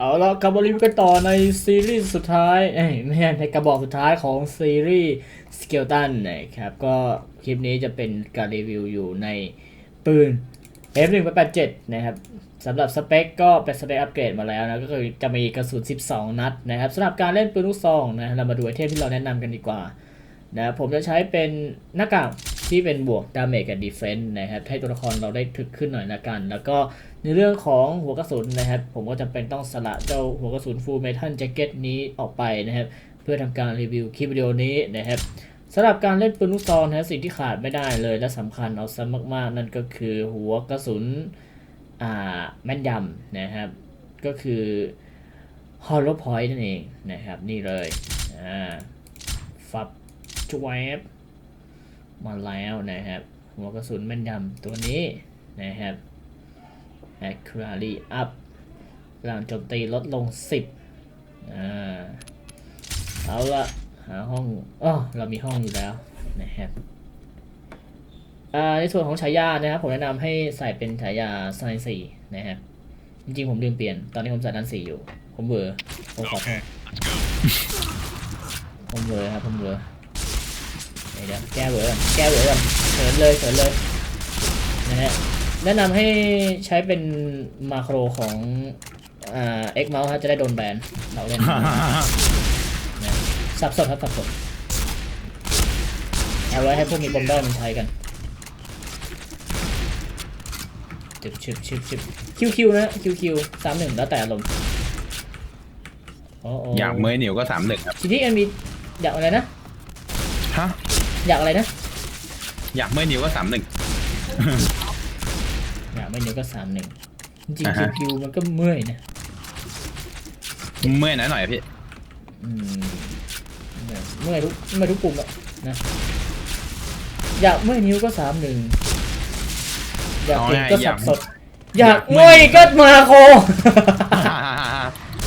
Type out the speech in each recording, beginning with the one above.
เอาละกับมารีวิวกันต่อในซีรีส์สุดท้ายเอ้ยไม่ใช่ในกระบอกสุดท้ายของซีรีส์สเกลตันนะครับ ก็คลิปนี้จะเป็นการรีวิวอยู่ในปืน F187 นะครับสำหรับสเปคก็เป็นสเปคอัปเกรดมาแล้วนะก็คือจะมีกระสุน 12 นัดนะครับสำหรับการเล่นปืนลูกซองนะเรามาดูไอเทมที่เราแนะนำกันดีกว่า นะผมจะใช้เป็นหน้ากากที่เป็นบวกดาเมจกับดีเฟนต์นะครับให้ตัวละครเราได้ถึกขึ้นหน่อยละกัน แล้วก็ในเรื่องของหัวกระสุนนะครับ ผมก็จำเป็นต้องสละเจ้าหัวกระสุนฟูลเมทัลแจ็คเก็ตนี้ออกไปนะครับ เพื่อทำการรีวิวคลิปวิดีโอนี้นะครับสำหรับการเล่นปืนลูกซองนะสิ่งที่ขาดไม่ได้เลย และสำคัญเอาซะมากๆ นั่นก็คือหัวกระสุนอ่าแม่นยำนะครับ ก็คือ hollow point นั่นเองนะครับ นี่เลยอ่าฟับ จวบมาแล้วนะครับ หัวกระสุนแม่นยำตัวนี้นะครับ accuracy up พลังโจมตีลดลง 10อ่าเอาละหาห้องอ๋อเรามีห้องอยู่แล้วนะครับอ่าในส่วนของฉายานะครับ ผมแนะนำให้ใส่เป็นฉายาไซน์สี่นะครับจริงๆ ผมลืมเปลี่ยน ตอนนี้ผมใส่ด้านสี่อยู่ ผมเบลอร์ผมขอโทษผมเบลอร์ครับ ผมเบลอร์ เดี๋ยวแก้เวอร์ก่อนแก้เวอร์ก่อนเขินเลยเขินเลยนะฮะแนะนำให้ใช้เป็นมาโครของอ่าเอ็กเมาส์จะได้โดนแบนเราเล่นนะสับสนครับสับสนเอาไว้ให้พวกมีบอมเบอร์มันใช้กันชิบชิบชิบชิบคิวคิวนะคิวคิวสามหนึ่งแล้วแต่อารมณ์โอ้โอยากเมยเหนียวก็สามหนึ่งครับทีนี้มันมีอยากอะไรนะฮะ อยากอะไรนะ อยากเมยเหนียวก็สามหนึ่ง อยากไม่เดี๋ยวก็สามหนึ่งจริงอ่าๆฮะ คิวๆมันก็เมื่อยนะเมื่อยหน่อยหน่อยพี่ อืมเมื่อยทุกเมื่อยทุกปุ่มอะนะ อยากเมื่อยนิ้วก็สามหนึ่งอยากเก่งก็สับสดอยากง่อยก็มาโค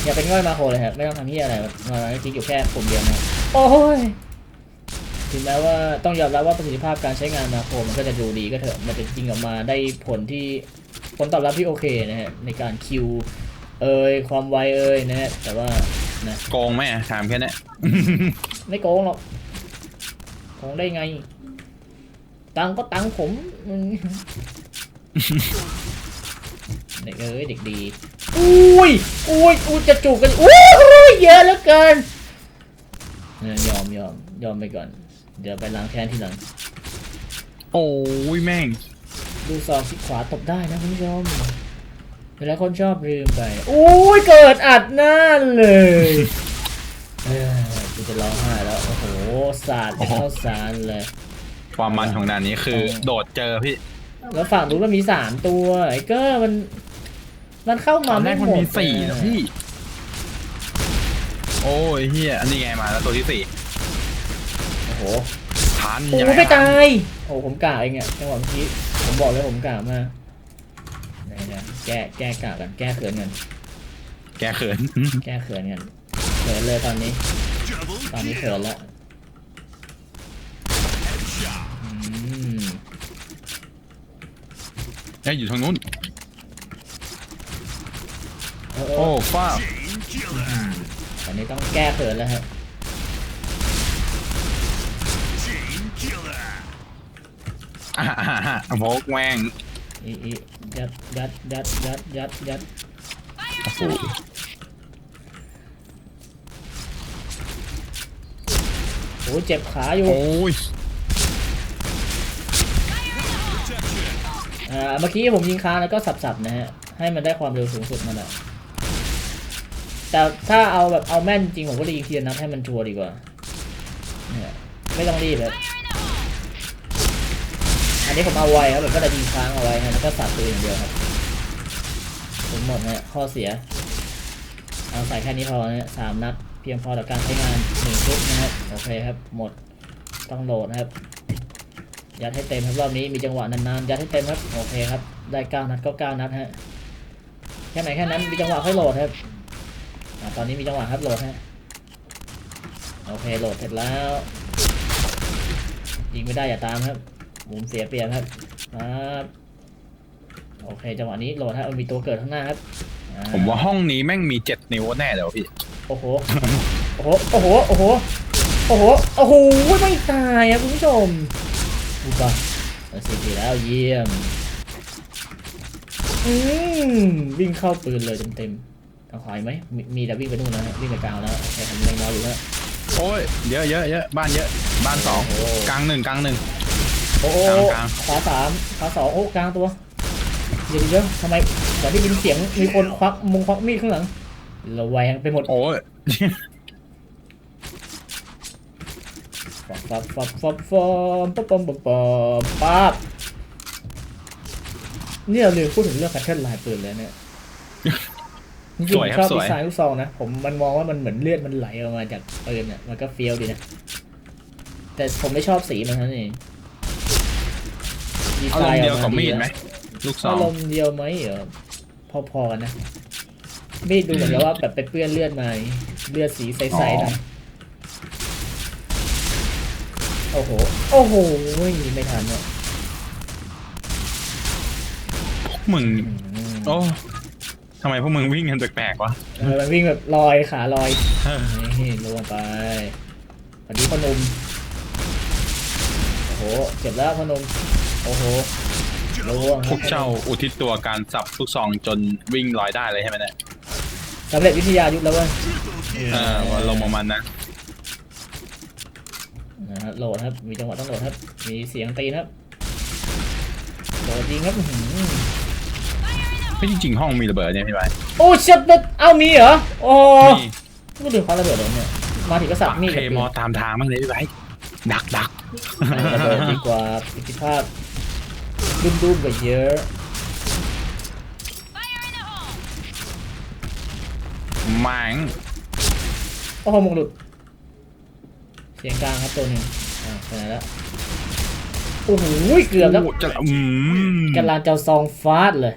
อย่าเป็นง่อยมาโคเลยครับไม่ต้องทำที่อะไรมาจริงอยู่แค่ปุ่มเดียวนะโอ้ย ถึงแม้ว่าต้องยอมรับว่าประสิทธิภาพการใช้งานมาโครมันก็จะดูดีก็เถอะมันจะจริงออกมาได้ผลที่ผลตอบรับที่โอเคนะฮะในการคิวเอ่ยความไวเอ่ยนะฮะแต่ว่านะโกงไหมอะถามแค่เนี้ยไม่โกงหรอกโกงได้ไง ตังค์ก็ตังค์ผมอืมเด็กเอ้ยเด็กดีอุ้ยอุ้ยอุ้ยจะจูบกันอุ้ยเยอะเหลือเกินเออยอมยอมยอมไปก่อน เดี๋ยวไปล้างแค้นทีหลัง โอ้ยแม่ง ดูซองที่ขวาตบได้นะคุณผู้ชมเวลาคนชอบลืมไปอุ้ยเกิดอัดหน้าเลยเออกูจะร้องไห้แล้ว โอ้โหสาดจะเข้าสารเลย ความมันของด่านนี้คือ โดดเจอพี่ แล้วฝั่งนู้นมันมีสามตัวไอ้เกอร์มัน มันเข้าตมาอนแรไม่กหมันมดมีสี่อะนะพี่ โอ้ยเฮียอันนี้ไงมาแล้วตัวที่สี่โอ้โหทันโอ้ยังโหไงไม่ทันตายโอ้ผมกะเองอะจังหวะเมื่อกี้ผมบอกเลยผมกะมากเดี๋ยวๆแก้แก้กะกันแก้เขินกันแกเขินแก้เขินกันเขินเลยตอนนี้ ตอนนี้เขินแล้วอืมเอ้ยอยู่ทางนู้นโอ้โหโอ้ฟ้าตอนนี้ต้องแก้เขินแล้วฮะอ่ โมกแม่งอีอียัดยัดยัดยัดยัดยัดโอ้โหโอ้ยเจ็บขาอยู่ โอ้ยอ่า เมื่อกี้ผมยิงค้างแล้วก็สับๆนะฮะ ให้มันได้ความเร็วสูงสุดมาแหละแต่ถ้าเอาแบบเอาแม่นจริงผมก็จะยิงทีละนัดให้มันชัวร์ดีกว่า เนี่ย ไม่ต้องรีบเลย อันนี้ผมเอาไว้ครับผมก็จะยิงค้างเอาไว้ฮะแล้วก็สับตัวอย่างเดียวครับผมหมดนะข้อเสีย เอาใส่แค่นี้พอนะฮะสามนัดเพียงพอต่อการใช้งานหนึ่งชุดนะครับโอเคครับหมดต้องโหลดนะครับ ยัดให้เต็มครับรอบนี้มีจังหวะนานๆยัดให้เต็มครับโอเคครับได้เก้านัดก็เก้านัดฮะแค่ไหนแค่นั้นมีจังหวะค่อยโหลดครับอตอนนี้มีจังหวะครับโหลดฮะโอเคโหลดเสร็จแล้วยิงไม่ได้อย่าตามครับ หมุนเสียเปรียบครับครับโอเคจังหวะนี้โหลดฮะมันมีตัวเกิดข้างหน้าครับอ่าผมว่าห้องนี้แม่งมีเจ็ดนิ้วแน่เลยวะพี่ โอ้โห โอ้โห โอ้โห โอ้โห โอ้โห โอ้โห ไม่ตายอะคุณผู้ชมดูป่ะสิทีแล้วเยี่ยม อืมวิ่งเข้าปืนเลยเต็มๆเอาขอยไหมมีมีแต่วิ่งไปนู่นนะฮะวิ่งไปกลางแล้วแต่ผมยังรออยู่นะโอ้ยเยอะเยอะเยอะบ้านเยอะ บ้านสองโอ้โห กลางหนึ่งกลางหนึ่ง โอ้โหกลาง ขวาสามขวาสองโอ้กลางตัวเดี๋ยวเดี๋ยวทำไมเหมือนได้ยินเสียงมีคนควักมงควักมีดข้างหลังระแวงไปหมดโอ้ยฟับฟับฟับฟับฟับปั๊บปั๊บปั๊บปั๊บปั๊บเนี่ยเราลืมพูดถึงเรื่องแพทเทิร์นลายปืนเลยเนี่ยจริงๆสวยผมคชรัอบบสดีวยไซน์ลูกซองนะผมมันมองว่ามันเหมือนเลือดมันไหลออกมาจากปืนเนี่ยมันก็เฟี้ยวดีนะ แต่ผมไม่ชอบสีมันเท่านั้นเองดี เอาไซลมน์เดียวออกกับมามีดีดไหมนะลูกสออางรมณ์เดียวไหมเหรอพอๆกันนะมีดดูเหมือนกับว่าแบบไปเปื้อนเลือดมาเลือดสีใสๆหน่อยโอ้โห โอ้โห ไม่ทันเนาะพวกมึง โอ้ทำไมพวกมึงวิ่งกันแปลกๆวะเออมันวิ่งแบบลอยขาลอยเออนี่ลงไปพอดีพอหนม โอ้โห เจ็บแล้วพอหนม โอ้โหล่วงพวกเจ้าอุทิศตัวการสับลูกซองจนวิ่งลอยได้เลยใช่ไหมเนี่ยสำเร็จวิทยายุทธแล้วเว้ยเออว่าลงประมาณนั้นนะฮะโหลดครับ มีจังหวะต้องโหลดครับ มีเสียงตีนครับโหลดจริงครับอื้อหือไม่จริงๆห้องมีระเบิดเนี่ยพี่ไบร์ทโอ้เชิบแล้วเอ้ามีเหรอ โอ้มีก็ดื่มความระเบิดเลยเนี่ย มาถึงก็สับมีดเคกับปืนมอตามทางบ้างเลยพี่ไบร์ทดักดักระเบิดดีกว่าประสิทธิภาพ ดุมดุมๆกว่าเยอะแมังโอ้โหมงหลุด เสียงกลางครับตัวหนึ่งอ่าไปไหนแล้วโอ้โหเกือบแล้วโจะอืมกำลังจะซองฟาดเลย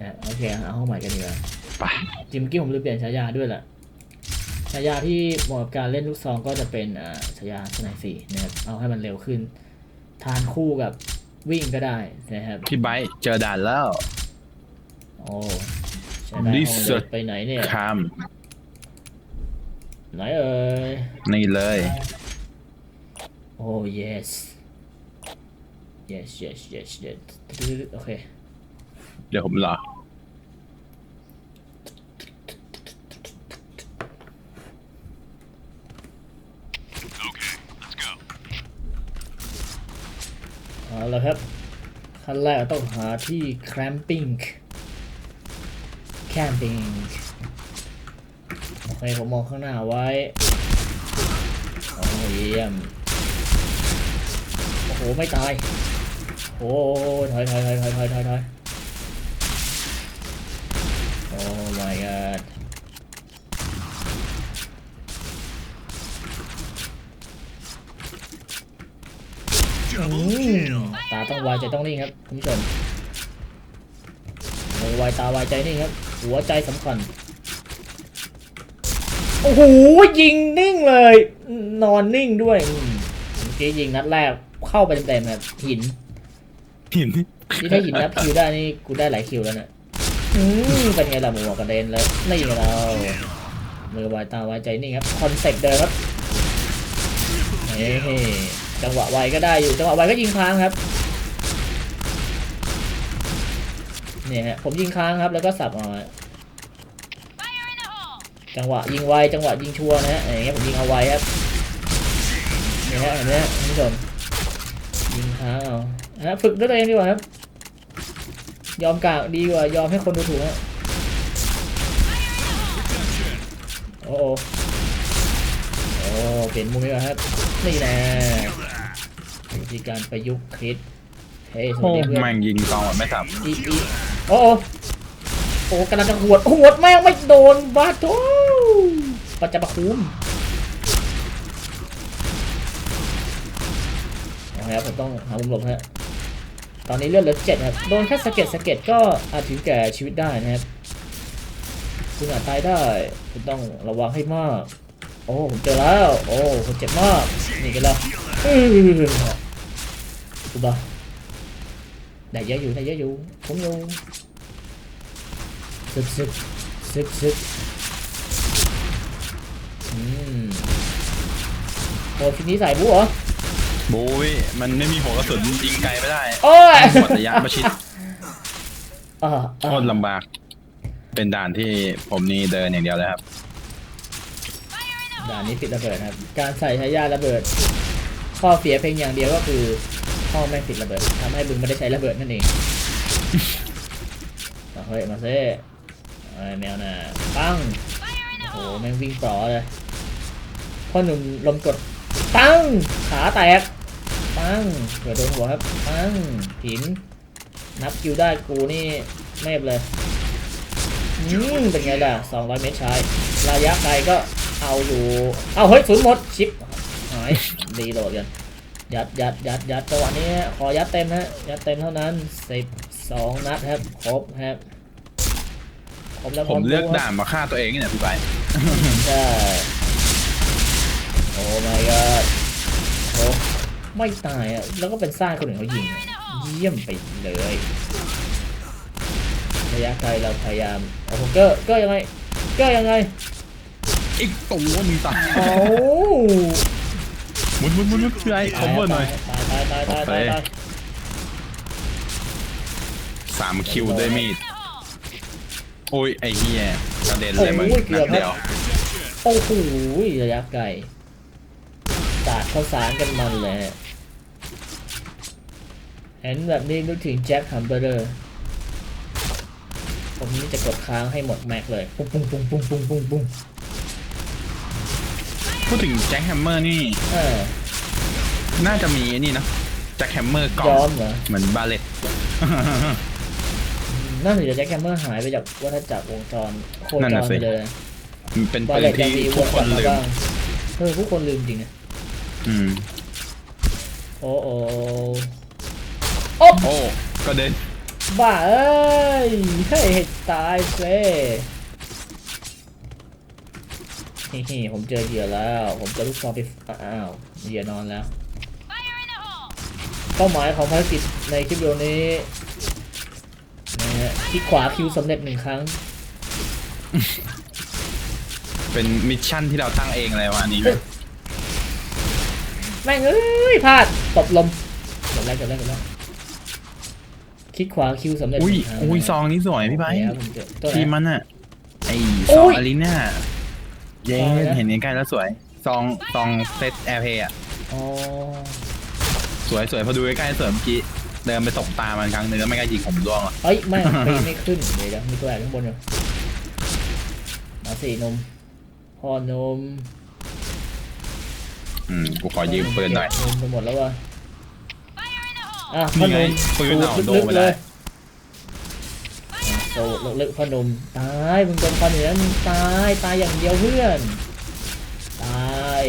อะโอเคเอาห้องใหม่กันดีกว่าไปจริงเมื่อกี้ผมลืมเปลี่ยนฉายาด้วยแหละฉายาที่เหมาะกับการเล่นลูกซองก็จะเป็นอ่าฉายาสไนสี่นะครับเอาให้มันเร็วขึ้น ทานคู่กับ วิ่งก็ได้นะครับพี่ไบร์ทเจอด่านแล้ว โอ้ใช้ได้ห้อง This เดินไปไหนเนี่ยคามไหนเอ่ยนี่เลย โอ้ yes yes yes yes yes โอเค เดี๋ยวผมรอ เอาละครับ ขั้นแรกต้องหาที่ camping camping โอเคผมมองข้างหน้าไว้โอ้เยี่ยมโอ้โห ไม่ตาย โอ้ถอยถอยถอยถอยถอยถอยโอ้ my god ตาต้องไวใจต้องนิ่งครับคุณผู้ชมมือไวตาไวใจนิ่งครับ หัวใจสำคัญ โอ้โหยิงนิ่งเลย นอนนิ่งด้วยอืมเมื่อกี้ยิงนัดแรกเข้าไปเต็มๆแบบหิน หินนี่ถ้าหินนับคิวได้นี่กูได้หลายคิวแล้วเนี่ยอืมเป็นไงล่ะหมูกระเด็นแล้วนี่ไงเรามือไวตาไวใจนิ่งครับคอนเซ็ปต์เดิมครับเฮ้ จังหวะไวก็ได้อยู่จังหวะไวก็ยิงค้างครับเนี่ยฮะผมยิงค้างครับแล้วก็สับออกมาจังหวะยิงไวจังหวะยิงชัวนะฮะอย่างเงี้ยผมยิงเอาไวครับเนี่ยฮะเห็นไหมฮะคุณผู้ชมยิงค้างเอาฮะฝึกด้วยตัวเองดีกว่าครับ ยอมกากดีกว่ายอมให้คนดูถูกฮะโอ้โหโอ้เปลี่ยนมุมดีกว่าครับนี่แน่ ธีการประยุกต์คริสเฮ้ยสวัโอ้สดีเพื่อนแม่งยิงซองแบบไม่สับอีอีโอ้โหโอ้กำลังจะหวดหวดแม่งไม่โดนบาโตปัจจับคุมเอาละครับผมต้องหามุมหลบฮะตอนนี้เลือดเหลือเจ็ดครับโดนแค่สะเก็ดสะเก็ดก็อาจถึงแก่ชีวิตได้นะครับคุณอาจตายได้คุณต้องระวังให้มาก โอ้ผมเจอแล้ว โอ้ผมเจ็บมากนี่กันแล้ว อื้อกูบ้าได้เยอะอยู่ได้เยอะอยู่ผมอยู่ซึบซึบซึบซึบอืมโอ้ทีนี้ใส่บุเหรอโบยมันไม่มีหัวกระสุนยิงไกลไม่ได้โอ้ยหมดระยะประชิดอ่าโคตรลำบาก เป็นด่านที่ผมนี่เดินอย่างเดียวเลยครับ ด่านนี้ปิดระเบิดครับ การใส่ใช้ยาระเบิด ข้อเสียเพียงอย่างเดียวก็คือ ห้อแม่งติดระเบิดทำให้บึงไม่ได้ใช้ระเบิดนั่นเองมาเฮ้ยมาเซ่ไอ้แมวน่ะปังโอ้แม่งวิ่งปลอเลยพ่อหนุ่มลมกดปังขาแตกปังเกิดโดนหัวครับปังหินนับคิวได้กูนี่เมฟเลยอืมเป็นไงล่ะ200 เมตรชายระยะไกลก็เอาอยู่ เอาเฮ้ยศูนย์หมดชิปหายรีโหลดกัน ยัดยัดยัดยัดจังหวะนี้ขอยัดเต็มฮะยัดเต็มเท่านั้นสิบสองนัดครับครบครับครบแล้วผมเลือกครบด่านมาฆ่าตัวเองเนี่ยพี่ไปใช่โอ้ my god โอ้ไม่ตายอะแล้วก็เป็นซ่ากคนอื่นเขายิงอะเยี่ยมไปเลยระยะไกลเราพยายามโอ้โหเกอร์เกอร์ยังไงเกอร์ยังไงอีกตัวมึงตายโอ้ หมุนหมุนหมุนหมุนพี่ไอ้คอมเบอร์หน่อยตายตายตายตายตายตายสามคิวด้วยมีดโอ้ยไอ้เหี้ยกระเด็นเลยมึงโอ้ยเกืนัอบดเดียวโอ้โหระยะไกลสาดข้าวสารกันมันเลยฮะเห็นแบบนี้นึกถึงแจ็คฮัมเบอร์เดอร์ผมนี่จะกดค้างให้หมดแม็กเลย ปุ้งปุ้งปุ้งปุ้งปุ้งปุ้งปุ้ง พูดถึงแจ็คแฮมเมอร์นี่ เออน่าจะมีไอ้นี่นะแจ็คแฮมเมอร์กล่อย้องมเหรอ เหมือนบาเลต น่าจะแจ็คแฮมเมอร์หายไปจากวัฏจักรวงจรโคจนั่นรน่ะสิ ไปเลยมันเป็นบาปืเลนตยังที่มีวทุกงคกลันบมาลืมบ้างเออผู้คนลืมจริงนะอืมโอ้โอ้โอ้โอ้กระเด็นบ้าเอ้ยให้ให้ตายเซ่ฮิฮิผมเจอเหยื่อแล้ว ผมเจอลูกซองไปอ้าวเหยื่อนอนแล้ว เป้าหมายของภารกิจในคลิปวิดีโอนี้นะฮะคลิกขวาคิวสำเร็จหนึ่งครั้ง เป็นมิชชั่นที่เราตั้งเองอะไรวะอันนี้แม่งเอ้ยพลาดตบลมจบแล้วจบแล้วจบแล้วคลิกขวาคิวสำเร็จหอุ้ยนึ่งครั้งอุ้ยซองนี้สวยพี่ไบโอร์เคทครับผมเจอตัวไหทีมนมันอะไอโอ้ซองยอารีนา เย้ซองอะไรนะเห็นใกล้ๆแล้วสวยซองซองเซตแอร์เพย์อะอ๋อสวยสวยพอดูใกล้ๆสวยเมื่อกี้เดินไปตกตามันครั้งหนึงแล้วไม่กล้ายิงผมร่วงอะเฮ้ยไม่ปีนไม่ขึ้นเดี๋ยวเดี๋ยวมีตัวแอบข้างบนอยู่มาสี่นมพ่อนมอืมกูขอยืมปืนหน่อยนมไปหมดแล้ววะอะพ่อนี่นไงมปืนสูเอาดโดลึนกไปๆเลเลย ยอะสูดลึกๆพ่อนมตายมึงโดนฟันอยู่แล้วมึงตายตายอย่างเดียวเพื่อน ตาย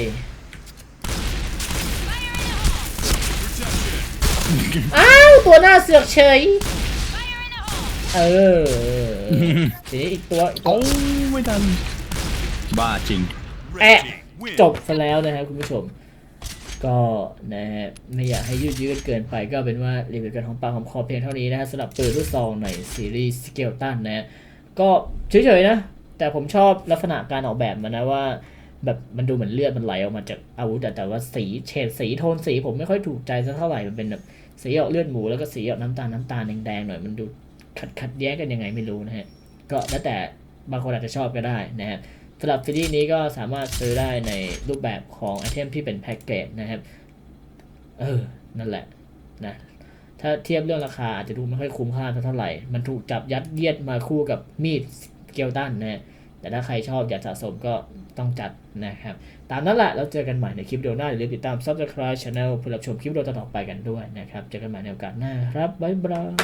อ้าวตัวหน้าเสือกเฉยเออทีนี้อีกตัวอีกตัวโอ้ไม่ทันบ้าจริงแอะจบซะแล้วนะครับคุณผู้ชม ก็นะฮะไม่อยากให้ยืดเยื้อเกินไปก็เป็นว่ารีวิวกันของปากของคอเพียงเท่านี้นะฮะสำหรับปืนลูกซองในซีรีส์สเกลตันนะฮะก็เฉยๆนะ แต่ผมชอบลักษณะการออกแบบมันนะว่า แบบมันดูเหมือนเลือดมันไหลออกมาจากอาวุธอะแต่ว่าสีเฉดสีโทนสีผมไม่ค่อยถูกใจสักเท่าไหร่มันเป็นแบบสีออกเลือดหมูแล้วก็สีออกน้ำตาลน้ำตาลแดงๆหน่อยมันดูขัดขัดแย้งกันยังไงไม่รู้นะฮะก็แล้วแต่บางคนอาจจะชอบก็ได้นะฮะ สำหรับซีรีส์นี้ก็สามารถซื้อได้ในรูปแบบของไอเทมที่เป็นแพ็กเกจนะครับ เออ นั่นแหละนะถ้าเทียบเรื่องราคาอาจจะดูไม่ค่อยคุ้มค่าเท่าไหร่ มันถูกจับยัดเยียดมาคู่กับมีดเกลตันนะ แต่ถ้าใครชอบอยากสะสมก็ต้องจัดนะครับ ตามนั้นแหละ แล้วเจอกันใหม่ในคลิปวิดีโอหน้าอย่าลืมติดตาม subscribe channel เพื่อรับชมคลิปวิดีโอต่อๆไปกันด้วยนะครับ เจอกันใหม่ในโอกาสหน้าครับ บ๊ายบาย